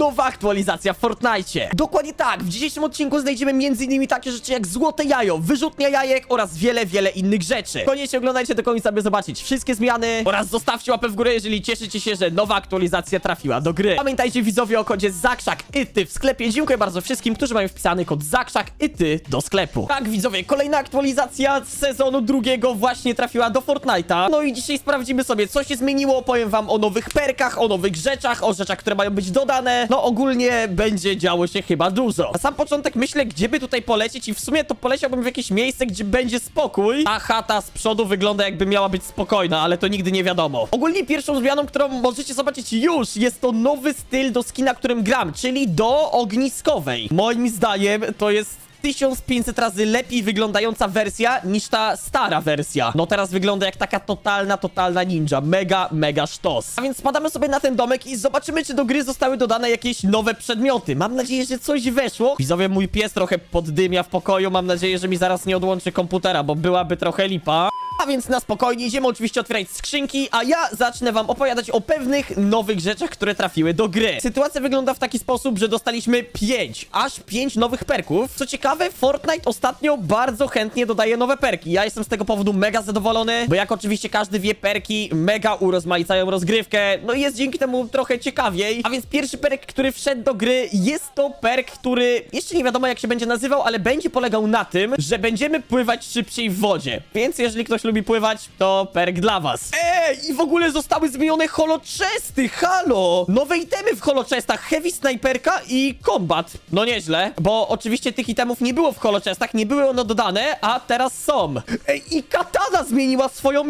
nowa aktualizacja w Fortnite. Dokładnie tak, w dzisiejszym odcinku znajdziemy m.in. takie rzeczy jak złote jajo, wyrzutnia jajek oraz wiele, wiele innych rzeczy. Koniecznie oglądajcie do końca, aby zobaczyć wszystkie zmiany oraz zostawcie łapę w górę, jeżeli cieszycie się, że nowa aktualizacja trafiła do gry. Pamiętajcie widzowie o kodzie ZAKSZAK ITY w sklepie. Dziękuję bardzo wszystkim, którzy mają wpisany kod ZAKSZAK ITY do sklepu. Tak widzowie, kolejna aktualizacja z sezonu drugiego właśnie trafiła do Fortnite'a. No i dzisiaj sprawdzimy sobie, co się zmieniło. Opowiem wam o nowych perkach, o nowych rzeczach, o rzeczach, które mają być dodane. No ogólnie będzie działo się chyba dużo. Na sam początek myślę, gdzie by tutaj polecieć i w sumie to poleciałbym w jakieś miejsce, gdzie będzie spokój. A chata z przodu wygląda jakby miała być spokojna, ale to nigdy nie wiadomo. Ogólnie pierwszą zmianą, którą możecie zobaczyć już, jest to nowy styl do skina, którym gram, czyli do ogniskowej. Moim zdaniem to jest 1500 razy lepiej wyglądająca wersja niż ta stara wersja. No teraz wygląda jak taka totalna, totalna ninja. Mega, mega sztos. A więc spadamy sobie na ten domek i zobaczymy, czy do gry zostały dodane jakieś nowe przedmioty. Mam nadzieję, że coś weszło. Widzowie, mój pies trochę poddymia w pokoju. Mam nadzieję, że mi zaraz nie odłączy komputera, bo byłaby trochę lipa. A więc na spokojnie idziemy oczywiście otwierać skrzynki, a ja zacznę wam opowiadać o pewnych nowych rzeczach, które trafiły do gry. Sytuacja wygląda w taki sposób, że dostaliśmy 5, aż 5 nowych perków. Co ciekawe, Fortnite ostatnio bardzo chętnie dodaje nowe perki. Ja jestem z tego powodu mega zadowolony, bo jak oczywiście każdy wie, perki mega urozmaicają rozgrywkę, no i jest dzięki temu trochę ciekawiej. A więc pierwszy perk, który wszedł do gry, jest to perk, który jeszcze nie wiadomo jak się będzie nazywał, ale będzie polegał na tym, że będziemy pływać szybciej w wodzie. Więc jeżeli ktoś lubi pływać, to perk dla was. Ej, i w ogóle zostały zmienione holochesty, halo! Nowe itemy w holochestach, heavy snajperka i combat. No nieźle, bo oczywiście tych itemów nie było w holochestach, nie były one dodane, a teraz są. Ej, i katana zmieniła swoją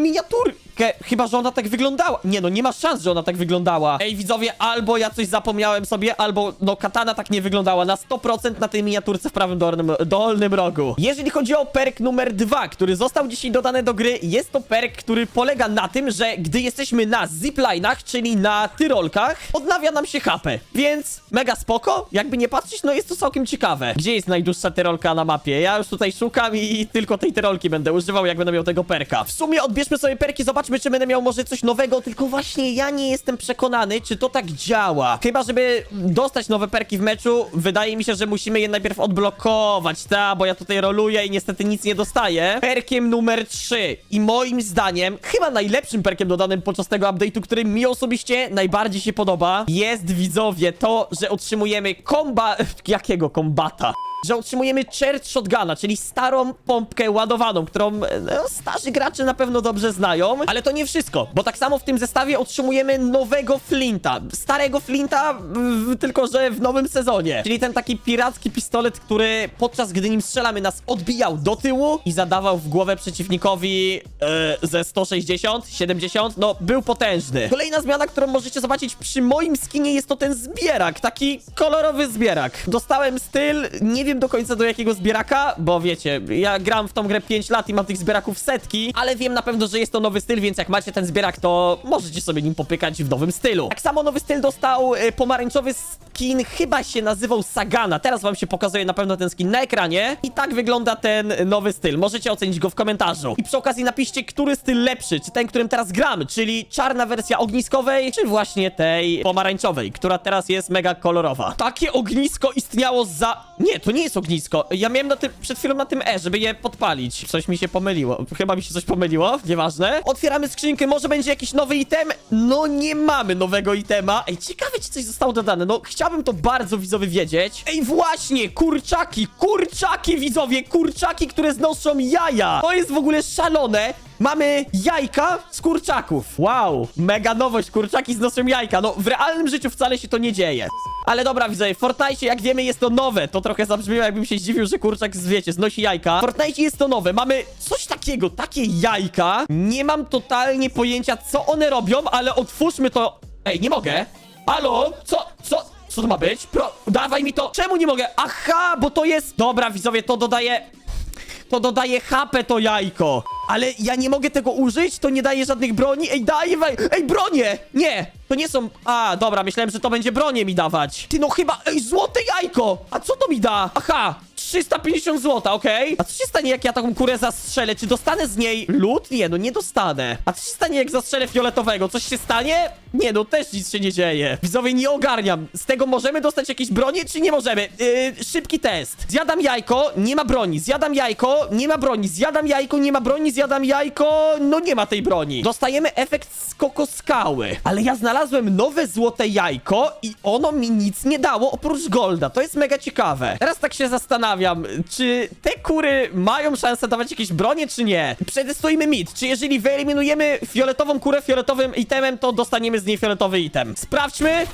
Chyba, że ona tak wyglądała. Nie no, nie ma szans, że ona tak wyglądała. Ej, widzowie, albo ja coś zapomniałem sobie, albo no katana tak nie wyglądała. Na 100% na tej miniaturce w prawym dolnym, dolnym rogu. Jeżeli chodzi o perk numer dwa, który został dzisiaj dodany do gry, jest to perk, który polega na tym, że gdy jesteśmy na zipline'ach, czyli na tyrolkach, odnawia nam się HP. Więc mega spoko. Jakby nie patrzeć, no jest to całkiem ciekawe. Gdzie jest najdłuższa tyrolka na mapie? Ja już tutaj szukam i tylko tej tyrolki będę używał, jak będę miał tego perka. W sumie odbierzmy sobie perki, zobaczmy, czy będę miał może coś nowego, tylko właśnie ja nie jestem przekonany, czy to tak działa. Chyba, żeby dostać nowe perki w meczu, wydaje mi się, że musimy je najpierw odblokować, ta, bo ja tutaj roluję i niestety nic nie dostaję. Perkiem numer 3 i moim zdaniem chyba najlepszym perkiem dodanym podczas tego update'u, który mi osobiście najbardziej się podoba, jest widzowie to, że otrzymujemy komba... jakiego kombata? Że otrzymujemy Church Shotguna, czyli starą pompkę ładowaną, którą no, starzy gracze na pewno dobrze znają. Ale to nie wszystko, bo tak samo w tym zestawie otrzymujemy nowego Flinta. Starego Flinta, w, tylko że w nowym sezonie. Czyli ten taki piracki pistolet, który podczas gdy nim strzelamy nas odbijał do tyłu i zadawał w głowę przeciwnikowi e, ze 160, 70, no był potężny. Kolejna zmiana, którą możecie zobaczyć przy moim skinie jest to ten zbierak, taki kolorowy zbierak. Dostałem styl, nie wiem do końca do jakiego zbieraka, bo wiecie, ja gram w tą grę 5 lat i mam tych zbieraków setki, ale wiem na pewno, że jest to nowy styl, więc jak macie ten zbierak, to możecie sobie nim popykać w nowym stylu. Tak samo nowy styl dostał y, pomarańczowy skin, chyba się nazywał Sagana. Teraz wam się pokazuje na pewno ten skin na ekranie. I tak wygląda ten nowy styl. Możecie ocenić go w komentarzu. I przy okazji napiszcie, który styl lepszy, czy ten, którym teraz gram, czyli czarna wersja ogniskowej, czy właśnie tej pomarańczowej, która teraz jest mega kolorowa. Takie ognisko istniało za... Nie, to nie jest ognisko. Ja miałem na tym, przed chwilą na tym E, żeby je podpalić. Coś mi się pomyliło. Chyba mi się coś pomyliło, nieważne. Otwieramy skrzynkę, może będzie jakiś nowy item? No nie mamy nowego itema. Ej, ciekawe, czy coś zostało dodane. No, chciałbym to bardzo widzowie wiedzieć. Ej, właśnie, kurczaki, kurczaki widzowie, kurczaki, które znoszą jaja. To jest w ogóle szalone. Mamy jajka z kurczaków. Wow, mega nowość, kurczaki znoszą jajka. No, w realnym życiu wcale się to nie dzieje. Ale dobra, widzowie, w Fortnite, jak wiemy, jest to nowe. To trochę zabrzmiało, jakbym się zdziwił, że kurczak, wiecie, znosi jajka. W Fortnite jest to nowe. Mamy coś takiego, takie jajka. Nie mam totalnie pojęcia, co one robią, ale otwórzmy to... Ej, nie mogę. Halo? Co? Co? Co to ma być? Pro... Dawaj mi to. Czemu nie mogę? Aha, bo to jest... Dobra, widzowie, to dodaje... To dodaje HP to jajko. Ale ja nie mogę tego użyć? To nie daje żadnych broni? Ej, daj, wej! Ej, bronie! Nie! To nie są... A, dobra, myślałem, że to będzie bronie mi dawać. Ty, no chyba... Ej, złote jajko! A co to mi da? Aha! 350 zł, okej? A co się stanie, jak ja taką kurę zastrzelę? Czy dostanę z niej lód? Nie, no nie dostanę. A co się stanie, jak zastrzelę fioletowego? Coś się stanie? Nie, no też nic się nie dzieje. Widzowie, nie ogarniam. Z tego możemy dostać jakieś bronie, czy nie możemy? Yy, szybki test. Zjadam jajko, nie ma broni. Zjadam jajko, nie ma broni. Zjadam jajko, nie ma broni. Zjadam jajko, no nie ma tej broni. Dostajemy efekt skoko skały. Ale ja znalazłem nowe złote jajko i ono mi nic nie dało oprócz golda. To jest mega ciekawe. Teraz tak się zastanawiam, czy te kury mają szansę dawać jakieś bronie, czy nie? Przetestujmy mit. Czy jeżeli wyeliminujemy fioletową kurę fioletowym itemem, to dostaniemy z niej fioletowy item? Sprawdźmy.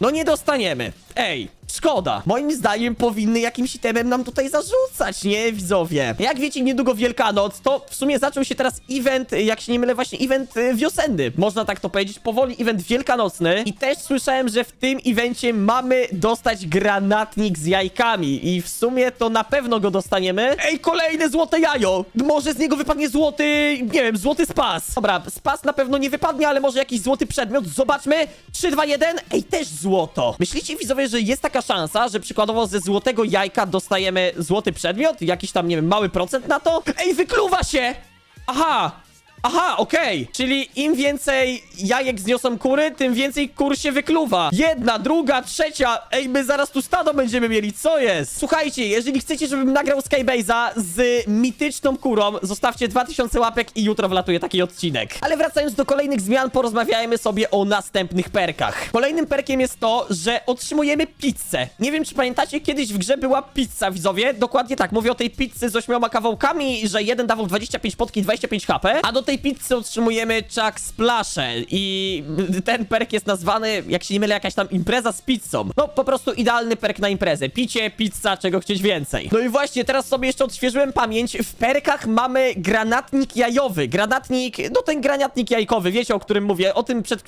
No nie dostaniemy. Ej, szkoda. Moim zdaniem powinny jakimś itemem nam tutaj zarzucać, nie widzowie? Jak wiecie, niedługo Wielkanoc, to w sumie zaczął się teraz event, jak się nie mylę, właśnie event y, wiosenny. Można tak to powiedzieć, powoli event wielkanocny. I też słyszałem, że w tym evencie mamy dostać granatnik z jajkami. I w sumie to na pewno go dostaniemy. Ej, kolejne złote jajo! Może z niego wypadnie złoty, nie wiem, złoty spas. Dobra, spas na pewno nie wypadnie, ale może jakiś złoty przedmiot. Zobaczmy. 3, 2, 1. Ej, też złoto. Myślicie, widzowie, że jest taka szansa, że przykładowo ze złotego jajka dostajemy złoty przedmiot? Jakiś tam, nie wiem, mały procent na to? Ej, wykluwa się! Aha! Aha, okej. Czyli im więcej jajek zniosą kury, tym więcej kur się wykluwa. Jedna, druga, trzecia. Ej, my zaraz tu stado będziemy mieli. Co jest? Słuchajcie, jeżeli chcecie, żebym nagrał Skybase'a z mityczną kurą, zostawcie 2000 łapek i jutro wlatuje taki odcinek. Ale wracając do kolejnych zmian, porozmawiajmy sobie o następnych perkach. Kolejnym perkiem jest to, że otrzymujemy pizzę. Nie wiem, czy pamiętacie, kiedyś w grze była pizza, widzowie. Dokładnie tak, mówię o tej pizzy z ośmioma kawałkami, że jeden dawał 25 potki, 25 HP, a do tej pizzy otrzymujemy Chuck Splasze i ten perk jest nazwany, jak się nie mylę, jakaś tam impreza z pizzą. No, po prostu idealny perk na imprezę. Picie, pizza, czego chcieć więcej. No i właśnie, teraz sobie jeszcze odświeżyłem pamięć. W perkach mamy granatnik jajowy. Granatnik, no ten granatnik jajkowy, wiecie o którym mówię, o tym przed...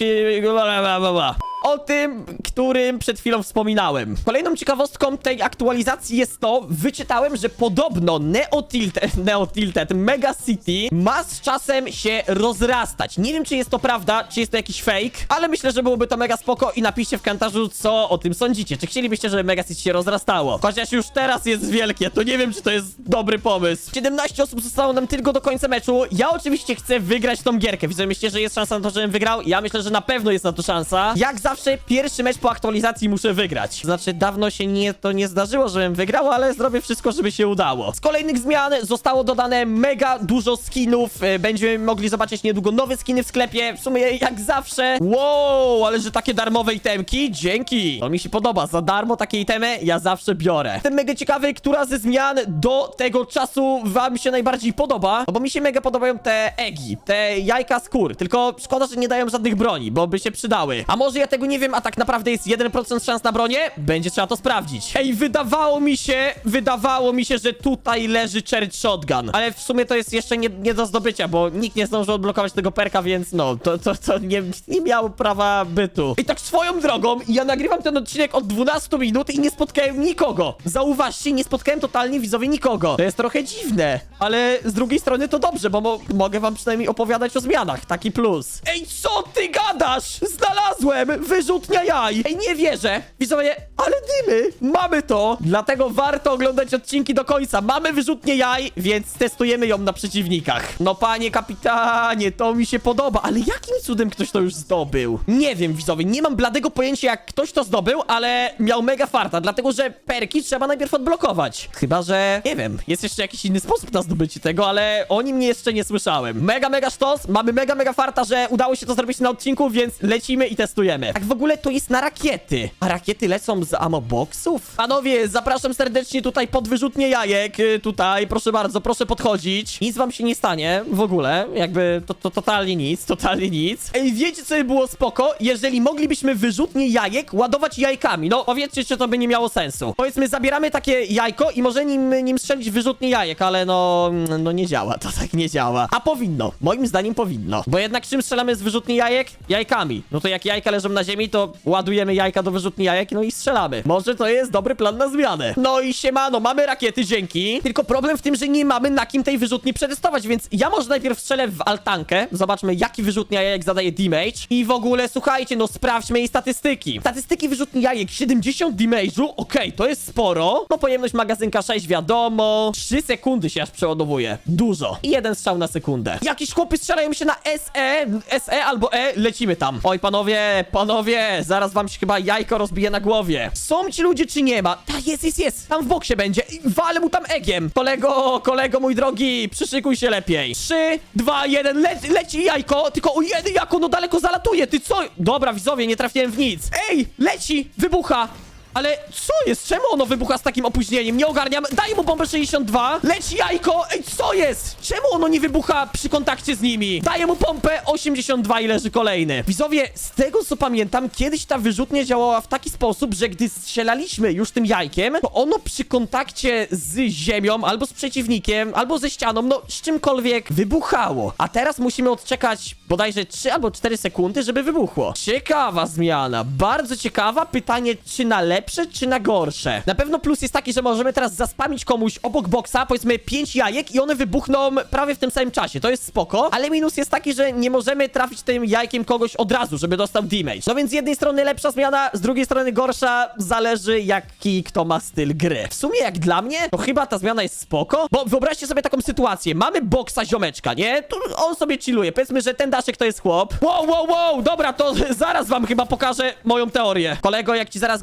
O tym, którym przed chwilą wspominałem. Kolejną ciekawostką tej aktualizacji jest to, wyczytałem, że podobno Neo Tilted, Neo Tilted Mega City ma z czasem się rozrastać. Nie wiem, czy jest to prawda, czy jest to jakiś fake, ale myślę, że byłoby to mega spoko i napiszcie w komentarzu, co o tym sądzicie. Czy chcielibyście, żeby Mega City się rozrastało? Chociaż już teraz jest wielkie, to nie wiem, czy to jest dobry pomysł. 17 osób zostało nam tylko do końca meczu. Ja oczywiście chcę wygrać tą gierkę. Widzę, myślicie, że jest szansa na to, żebym wygrał? Ja myślę, że na pewno jest na to szansa. Jak zawsze, pierwszy mecz po aktualizacji muszę wygrać. Znaczy, dawno się nie, to nie zdarzyło, żebym wygrał, ale zrobię wszystko, żeby się udało. Z kolejnych zmian zostało dodane mega dużo skinów. E, Będziemy mogli zobaczyć niedługo nowe skiny w sklepie. W sumie jak zawsze. Wow, ale że takie darmowe itemki? Dzięki. To mi się podoba. Za darmo takie itemy ja zawsze biorę. Jestem mega ciekawy, która ze zmian do tego czasu wam się najbardziej podoba. No bo mi się mega podobają te egi, te jajka skór. Tylko szkoda, że nie dają żadnych broni, bo by się przydały. A może ja tego nie wiem, a tak naprawdę jest 1% szans na bronię? Będzie trzeba to sprawdzić. Ej, wydawało mi się, wydawało mi się, że tutaj leży Cherry Shotgun. Ale w sumie to jest jeszcze nie, nie do zdobycia, bo nikt nie zdążył odblokować tego perka, więc no, to, to, to nie, nie miało prawa bytu. I tak swoją drogą, ja nagrywam ten odcinek od 12 minut i nie spotkałem nikogo. Zauważcie, nie spotkałem totalnie widzowie nikogo. To jest trochę dziwne, ale z drugiej strony to dobrze, bo mo mogę wam przynajmniej opowiadać o zmianach. Taki plus. Ej, co ty gadasz? Znalazłem wyrzutnia jaj. Ej, nie wierzę. Widzowie, ale dymy. Mamy to. Dlatego warto oglądać odcinki do końca. Mamy wyrzutnię jaj, więc testujemy ją na przeciwnikach. No panie kapitanie, to mi się podoba, ale jakim cudem ktoś to już zdobył? Nie wiem, widzowie, nie mam bladego pojęcia jak ktoś to zdobył, ale miał mega farta, dlatego że perki trzeba najpierw odblokować. Chyba, że, nie wiem, jest jeszcze jakiś inny sposób na zdobycie tego, ale o nim jeszcze nie słyszałem. Mega, mega sztos, mamy mega, mega farta, że udało się to zrobić na odcinku, więc lecimy i testujemy. Tak w ogóle to jest na rakiety. A rakiety lecą z amoboxów? Panowie, zapraszam serdecznie tutaj pod wyrzutnie jajek. Y, Tutaj, proszę bardzo, proszę podchodzić. Nic wam się nie stanie w ogóle. Jakby to, to totalnie nic, totalnie nic. Ej, wiecie co by było spoko? Jeżeli moglibyśmy wyrzutnie jajek ładować jajkami. No, powiedzcie, czy to by nie miało sensu. Powiedzmy, zabieramy takie jajko i może nim, nim strzelić wyrzutnie jajek, ale no, no nie działa, to tak nie działa. A powinno, moim zdaniem powinno. Bo jednak czym strzelamy z wyrzutni jajek? Jajkami. No to jak jajka leżą na ziemi, ziemi, to ładujemy jajka do wyrzutni jajek, no i strzelamy. Może to jest dobry plan na zmianę. No i siemano, mamy rakiety, dzięki. Tylko problem w tym, że nie mamy na kim tej wyrzutni przetestować, więc ja może najpierw strzelę w altankę. Zobaczmy, jaki wyrzutnia jajek zadaje damage. I w ogóle, słuchajcie, no sprawdźmy jej statystyki. Statystyki wyrzutni jajek, 70 damage'u, okej, to jest sporo. No pojemność magazynka 6, wiadomo. 3 sekundy się aż przeładowuje. Dużo. I jeden strzał na sekundę. Jakieś chłopy strzelają się na SE, SE albo E, lecimy tam. Oj, panowie, panowie, zaraz wam się chyba jajko rozbije na głowie. Są ci ludzie, czy nie ma? Ta, jest, jest, jest. Tam w boksie będzie. Walę mu tam egiem. Kolego, kolego mój drogi, przyszykuj się lepiej. 3, 2, 1, le leci jajko. Tylko o jeden jako no daleko zalatuje. Ty co? Dobra, widzowie, nie trafiłem w nic. Ej, leci, wybucha. Ale co jest? Czemu ono wybucha z takim opóźnieniem? Nie ogarniam. Daj mu bombę 62. Leci jajko. Ej, co jest? Czemu ono nie wybucha przy kontakcie z nimi? Daję mu pompę 82 i leży kolejny. Widzowie, z tego co pamiętam, kiedyś ta wyrzutnia działała w taki sposób, że gdy strzelaliśmy już tym jajkiem, to ono przy kontakcie z ziemią, albo z przeciwnikiem, albo ze ścianą, no z czymkolwiek wybuchało. A teraz musimy odczekać bodajże 3 albo 4 sekundy, żeby wybuchło. Ciekawa zmiana. Bardzo ciekawa. Pytanie, czy na lepsze, czy na gorsze? Na pewno plus jest taki, że możemy teraz zaspamić komuś obok boksa, powiedzmy 5 jajek i one wybuchną prawie w tym samym czasie. To jest spoko, ale minus jest taki, że nie możemy trafić tym jajkiem kogoś od razu, żeby dostał damage. No więc z jednej strony lepsza zmiana, z drugiej strony gorsza, zależy jaki kto ma styl gry. W sumie jak dla mnie, to chyba ta zmiana jest spoko, bo wyobraźcie sobie taką sytuację. Mamy boksa ziomeczka, nie? Tu on sobie chilluje. Powiedzmy, że ten daszek to jest chłop. Wow, wow, wow, dobra, to zaraz wam chyba pokażę moją teorię. Kolego, jak ci zaraz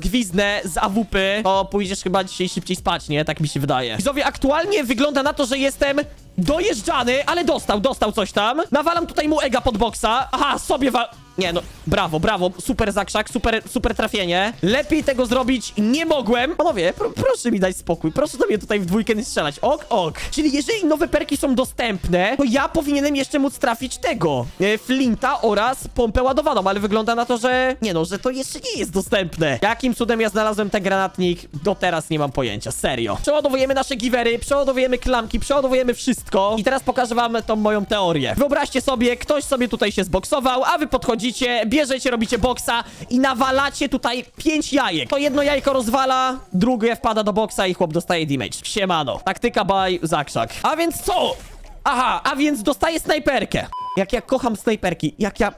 z AWP, to pójdziesz chyba dzisiaj szybciej spać, nie? Tak mi się wydaje. Widzowie, aktualnie wygląda na to, że jestem dojeżdżany, ale dostał, dostał coś tam. Nawalam tutaj mu ega pod boksa. Aha, sobie wa... Nie no, brawo, brawo, super zakrzak, super, super trafienie. Lepiej tego zrobić nie mogłem. Panowie, pro, proszę mi dać spokój, proszę do mnie tutaj w dwójkę nie strzelać. Ok, ok. Czyli jeżeli nowe perki są dostępne, to ja powinienem jeszcze móc trafić tego, e, Flinta oraz pompę ładowaną, ale wygląda na to, że nie no, że to jeszcze nie jest dostępne. Jakim cudem ja znalazłem ten granatnik, do teraz nie mam pojęcia, serio. Przeładowujemy nasze givery, przeładowujemy klamki, przeładowujemy wszystko i teraz pokażę wam tą moją teorię. Wyobraźcie sobie, ktoś sobie tutaj się zboksował, a wy podchodzicie, bierzecie, robicie boksa i nawalacie tutaj pięć jajek. To jedno jajko rozwala, drugie wpada do boksa i chłop dostaje damage. Siemano. Taktyka by Zakrzak. A więc co? Aha, a więc dostaję snajperkę. Jak ja kocham snajperki, jak ja...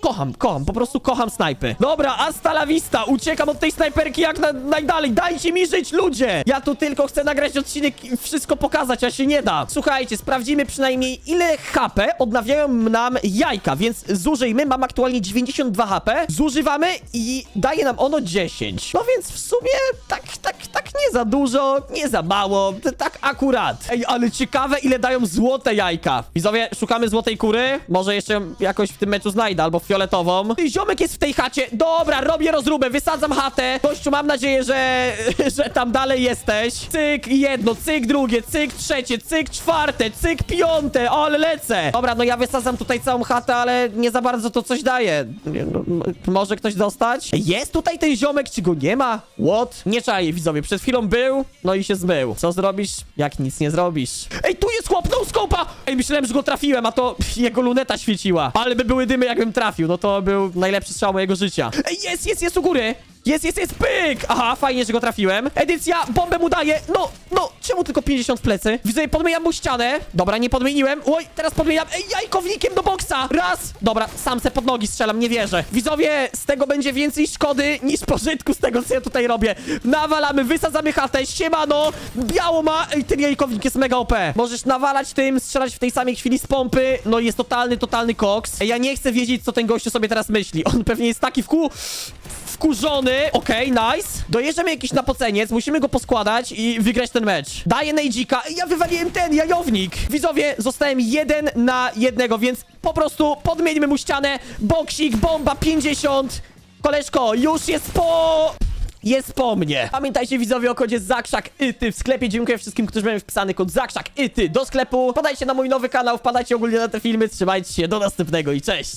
Kocham, kocham, po prostu kocham snajpy. Dobra, hasta la vista, uciekam od tej snajperki jak na, najdalej. Dajcie mi żyć, ludzie! Ja tu tylko chcę nagrać odcinek i wszystko pokazać, a się nie da. Słuchajcie, sprawdzimy przynajmniej ile HP odnawiają nam jajka, więc zużyjmy. Mam aktualnie 92 HP. Zużywamy i daje nam ono 10. No więc w sumie tak, tak, tak nie za dużo, nie za mało, tak akurat. Ej, ale ciekawe ile dają złote jajka. Widzowie, szukamy złotej kury. Może jeszcze ją jakoś w tym meczu znajdę, albo fioletową. Ty, ziomek jest w tej chacie. Dobra, robię rozróbę, wysadzam chatę. Gościu, mam nadzieję, że, że tam dalej jesteś. Cyk jedno, cyk drugie, cyk trzecie, cyk czwarte, cyk piąte, ale lecę. Dobra, no ja wysadzam tutaj całą chatę, ale nie za bardzo to coś daje. No, m- może ktoś dostać? Jest tutaj ten ziomek, czy go nie ma? What? Nie czaję, widzowie, przed chwilą był, no i się zmył. Co zrobisz, jak nic nie zrobisz? Ej, tu jest chłop, no scope'a! Ej, myślałem, że go trafiłem, a to jego luneta świeciła. Ale by były dymy, jakbym trafił, no to był najlepszy strzał mojego życia. Ej, jest, jest, jest u góry! Jest, jest, jest, pyk! Aha, fajnie, że go trafiłem. Edycja, bombę mu daje. No, no, czemu tylko 50 w plecy? Widzę, podmieniam mu ścianę. Dobra, nie podmieniłem. Oj, teraz podmieniam. Ej, jajkownikiem do boksa. Raz. Dobra, sam se pod nogi strzelam, nie wierzę. Widzowie, z tego będzie więcej szkody niż pożytku z tego, co ja tutaj robię. Nawalamy, wysadzamy chatę, siemano. Biało ma. Ej, ten jajkownik jest mega OP. Możesz nawalać tym, strzelać w tej samej chwili z pompy. No, jest totalny, totalny koks. Ej, ja nie chcę wiedzieć, co ten gościu sobie teraz myśli. On pewnie jest taki wkół wkurzony. Okej, nice. Dojeżdżamy jakiś napoceniec, musimy go poskładać i wygrać ten mecz. Daję Nejdzika. Ja wywaliłem ten jajownik. Widzowie, zostałem jeden na jednego, więc po prostu podmieńmy mu ścianę. Boksik, bomba 50. Koleżko, już jest po... Jest po mnie. Pamiętajcie widzowie o kodzie Zakrzak Yty w sklepie. Dziękuję wszystkim, którzy mają wpisany kod Zakrzak Yty do sklepu. Wpadajcie na mój nowy kanał, wpadajcie ogólnie na te filmy. Trzymajcie się, do następnego i cześć.